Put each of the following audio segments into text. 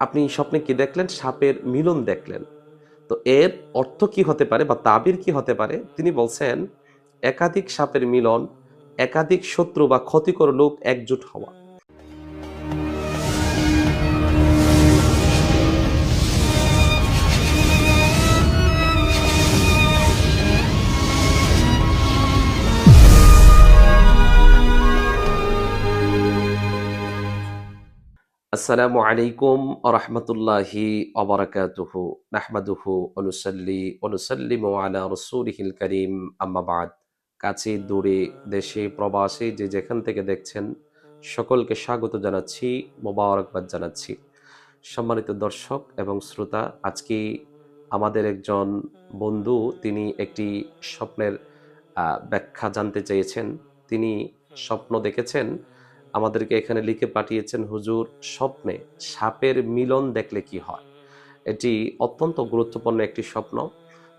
আপনি স্বপ্নে কি দেখলেন? সাপের মিলন দেখলেন। তো এর অর্থ কি হতে পারে বা তাবির কি হতে পারে? তিনি বলছেন, একাধিক সাপের মিলন, একাধিক শত্রু বা ক্ষতিকর লোক একজোট হওয়া। আসসালামু আলাইকুম আরহামতুল্লাহি অবরাকাতুহু নাহমাদুহু অনুসল্লি অনুসল্লিমু আলা রসুলিহিল করিম আম্মাবাদ কাছে, দূরে, দেশে, প্রবাসে যে যেখান থেকে দেখছেন, সকলকে স্বাগত জানাচ্ছি, মোবারকবাদ জানাচ্ছি। সম্মানিত দর্শক এবং শ্রোতা, আজকে আমাদের একজন বন্ধু, তিনি একটি স্বপ্নের ব্যাখ্যা জানতে চেয়েছেন। তিনি স্বপ্ন দেখেছেন আমাদেরকে এখানে লিখে পাঠিয়েছেন, হুজুর, স্বপ্নে সাপের মিলন দেখলে কি হয়? এটি অত্যন্ত গুরুত্বপূর্ণ একটি স্বপ্ন।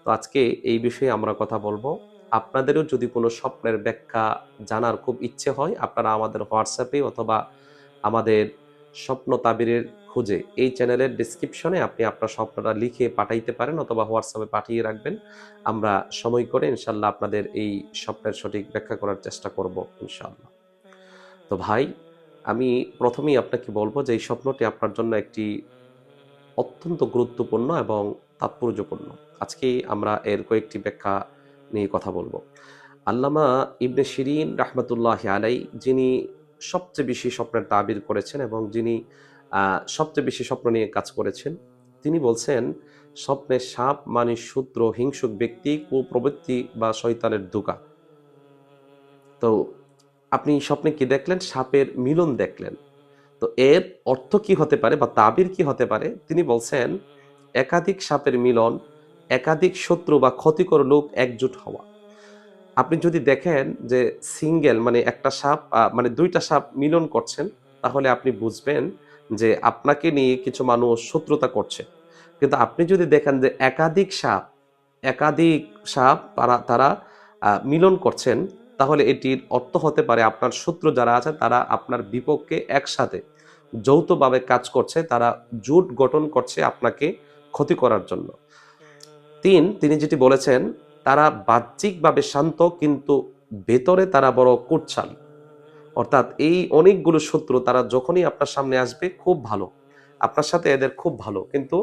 তো আজকে এই বিষয়ে আমরা কথা বলব। আপনাদেরও যদি কোনো স্বপ্নের ব্যাখ্যা জানার খুব ইচ্ছে হয়, আপনারা আমাদের হোয়াটসঅ্যাপে অথবা আমাদের স্বপ্ন তাবিরের খুঁজে এই চ্যানেলের ডিসক্রিপশনে আপনি আপনার স্বপ্নটা লিখে পাঠাইতে পারেন অথবা হোয়াটসঅ্যাপে পাঠিয়ে রাখবেন। আমরা সময় করে ইনশাল্লাহ আপনাদের এই স্বপ্নের সঠিক ব্যাখ্যা করার চেষ্টা করব, ইনশাল্লাহ। তো ভাই, আমি প্রথমেই আপনাকে বলব যে এই স্বপ্নটি আপনার জন্য একটি অত্যন্ত গুরুত্বপূর্ণ এবং তাৎপর্যপূর্ণ। আজকে আমরা এর কয়েকটি ব্যাখ্যা নিয়ে কথা বলব। আল্লামা ইবনে শিরিন রাহমাতুল্লাহ আলাই যিনি সবচেয়ে বেশি স্বপ্নের তাবির করেছেন এবং যিনি সবচেয়ে বেশি স্বপ্ন নিয়ে কাজ করেছেন, তিনি বলছেন, স্বপ্নে সাপ মানে সূত্র হিংসুক ব্যক্তি, কুপ্রবৃত্তি বা শয়তানের দুকা তো আপনি স্বপ্নে কি দেখলেন? সাপের মিলন দেখলেন। তো এর অর্থ কি হতে পারে বা তাবির কি হতে পারে? তিনি বলছেন, একাধিক সাপের মিলন, একাধিক শত্রু বা ক্ষতিকর লোক একজোট হওয়া। আপনি যদি দেখেন যে সিঙ্গেল মানে একটা সাপ মানে দুইটা সাপ মিলন করছেন, তাহলে আপনি বুঝবেন যে আপনাকে নিয়ে কিছু মানুষ শত্রুতা করছে। কিন্তু আপনি যদি দেখেন যে একাধিক সাপ একাধিক সাপ তারা তারা মিলন করছেন তাহলে এটির অর্থ হতে পারে আপনার শত্রু যারা আছে, তারা আপনার বিপক্ষে একসাথে যৌথভাবে কাজ করছে, তারা জোট গঠন করছে আপনাকে ক্ষতি করার জন্য। তিন, তিনি যেটি বলেছেন, তারা বাহ্যিকভাবে শান্ত কিন্তু ভেতরে তারা বড় কুটছাল অর্থাৎ এই অনেকগুলো শত্রু তারা যখনই আপনার সামনে আসবে, খুব ভালো। আপনার সাথে এদের খুব ভালো। কিন্তু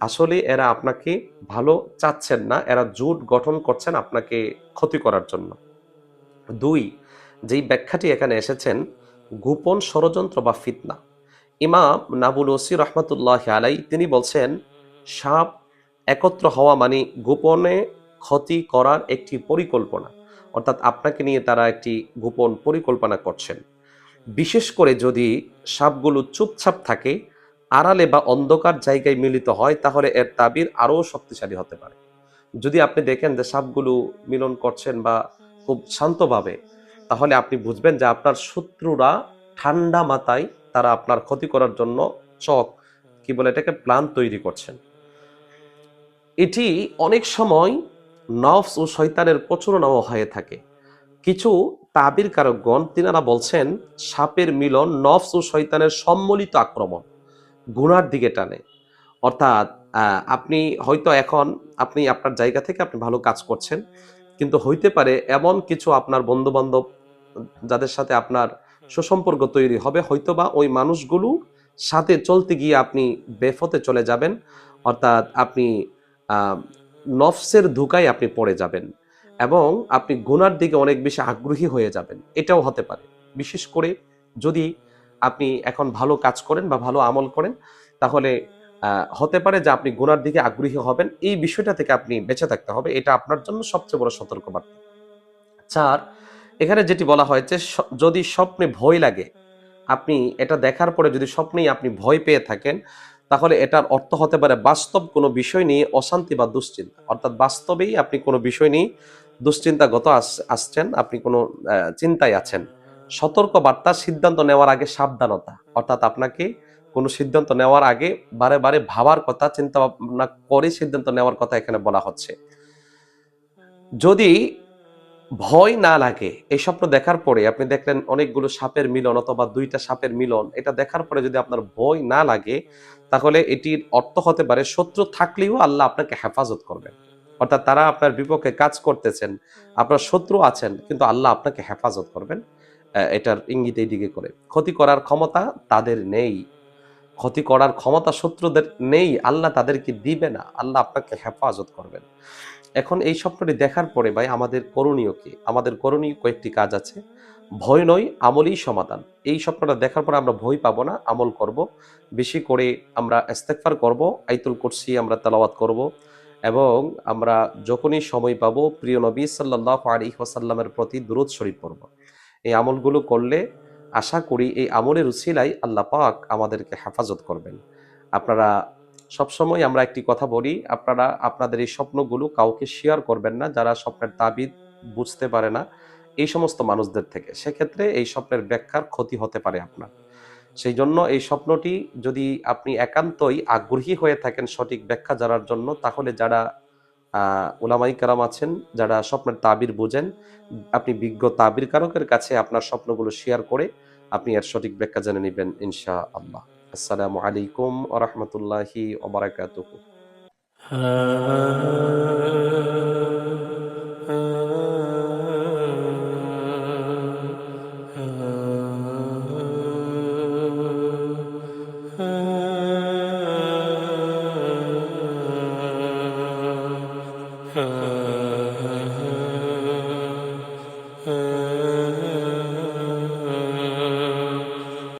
আসলে এরা আপনাকে ভালো চাচ্ছেন না, এরা জোট গঠন করছেন আপনাকে ক্ষতি করার জন্য। দুই, যেই ব্যাখ্যাটি এখানে এসেছেন, গোপন ষড়যন্ত্র বা ফিতনা। ইমাম নাবুল ওসি রহমতুল্লাহ আলাই তিনি বলছেন, সাপ একত্র হওয়া মানে গোপনে ক্ষতি করার একটি পরিকল্পনা। অর্থাৎ আপনাকে নিয়ে তারা একটি গোপন পরিকল্পনা করছেন। বিশেষ করে যদি সাপগুলো চুপচাপ থাকে, আড়ালে বা অন্ধকার জায়গায় মিলিত হয়, তাহলে এর তাবির আরও শক্তিশালী হতে পারে। যদি আপনি দেখেন যে সাপগুলো মিলন করছেন বা খুব শান্তভাবে। তাহলে আপনি বুঝবেন যে আপনার শত্রুরা ঠান্ডা মাথায় তারা আপনার ক্ষতি করার জন্য চক, কি বলে এটাকে, প্ল্যান তৈরি করছেন। এটি অনেক সময় নফস ও শয়তানের প্রচলনও হয়ে থাকে। কিছু তাবির কারকগণ তিনারা বলছেন, সাপের মিলন নফস ও শয়তানের সম্মিলিত আক্রমণ গুণার দিকে টানে। অর্থাৎ আপনি হয়তো এখন, আপনি আপনার জায়গা থেকে আপনি ভালো কাজ করছেন কিন্তু হইতে পারে এমন কিছু আপনার বন্ধু বান্ধব যাদের সাথে আপনার সুসম্পর্ক তৈরি হবে, হয়তোবা ওই মানুষগুলো সাথে চলতে গিয়ে আপনি বেফতে চলে যাবেন, অর্থাৎ আপনি নফসের ধোকায় আপনি পড়ে যাবেন এবং আপনি গুনার দিকে অনেক বেশি আগ্রহী হয়ে যাবেন। এটাও হতে পারে। বিশেষ করে যদি আপনি এখন ভালো কাজ করেন বা ভালো আমল করেন, তাহলে হতে পারে যে আপনি গুনার দিকে আগ্রহী হবেন। এই বিষয়টা থেকে আপনি বেঁচে থাকতে হবে। এটা আপনার জন্য সবচেয়ে বড় সতর্কবার্তা। চার, এখানে যেটি বলা হয়েছে যদি স্বপ্নে ভয় লাগে, আপনি এটা দেখার পরে যদি স্বপ্নেই আপনি ভয় পেয়ে থাকেন, তাহলে এটার অর্থ হতে পারে বাস্তব কোনো বিষয় নিয়ে অশান্তি বা দুশ্চিন্তা। অর্থাৎ বাস্তবেই আপনি কোনো বিষয় নিয়ে দুশ্চিন্তাগত আস- আসছেন, আপনি কোনো চিন্তায় আছেন। সতর্ক বার্তা সিদ্ধান্ত নেওয়ার আগে সাবধানতা। অর্থাৎ আপনাকে কোনো সিদ্ধান্ত নেওয়ার আগে বারে বারে ভাবার কথা চিন্তা ভাবনা করে সিদ্ধান্ত নেওয়ার কথা এখানে বলা হচ্ছে। যদি ভয় না লাগে, এই স্বপ্ন দেখার পরে আপনি দেখলেন অনেকগুলো সাপের মিলন অথবা দুইটা সাপের মিলন, এটা দেখার পরে যদি আপনার ভয় না লাগে, তাহলে এটির অর্থ হতে পারে শত্রু থাকলেও আল্লাহ আপনাকে হেফাজত করবেন। অর্থাৎ তারা আপনার বিপক্ষে কাজ করতেছেন, আপনার শত্রু আছেন, কিন্তু আল্লাহ আপনাকে হেফাজত করবেন। এটার ইঙ্গিত এই দিকে করে। ক্ষতি করার ক্ষমতা তাদের নেই। ক্ষতি করার ক্ষমতা শত্রুদের নেই, আল্লাহ তাদেরকে দিবে না, আল্লাহ আপনাকে হেফাজত করবেন। এখন এই স্বপ্নটি দেখার পরে ভাই, আমাদের করণীয় কি? আমাদের করণীয় কয়েকটি কাজ আছে। ভয় নয়, আমলই সমাধান। এই স্বপ্নটা দেখার পরে আমরা ভয় পাবো না, আমল করব। বেশি করে আমরা ইস্তেগফার করব, আইতুল কুরসি আমরা তেলাওয়াত করব এবং আমরা যখনই সময় পাবো, প্রিয় নবী সাল্লাহ আলী ওসাল্লামের প্রতি দুরুদ শরীফ পড়ব। এই আমলগুলো করলে আশা করি এই আমলের উসিলাই আল্লাহ পাক আমাদেরকে হেফাজত করবেন। আপনারা সবসময় আমরা একটি কথা বলি, আপনারা আপনাদের এই স্বপ্নগুলো কাউকে শেয়ার করবেন না, যারা স্বপ্নের তাবিদ বুঝতে পারে না, এই সমস্ত মানুষদের থেকে। সেক্ষেত্রে এই স্বপ্নের ব্যাখ্যার ক্ষতি হতে পারে আপনার। সেই জন্য এই স্বপ্নটি যদি আপনি একান্তই আগ্রহী হয়ে থাকেন সঠিক ব্যাখ্যা জানার জন্য, তাহলে যারা ওলামাই কারাম আছেন, যারা স্বপ্নের তাবির বোঝেন, আপনি বিজ্ঞ তাবির কারকের কাছে আপনার স্বপ্নগুলো শেয়ার করে আপনি এর সঠিক ব্যাখ্যা জেনে নেবেন ইনশা আল্লাহ আসসালামু আলাইকুম আ রহমতুল্লাহি ওবরাকাতুহু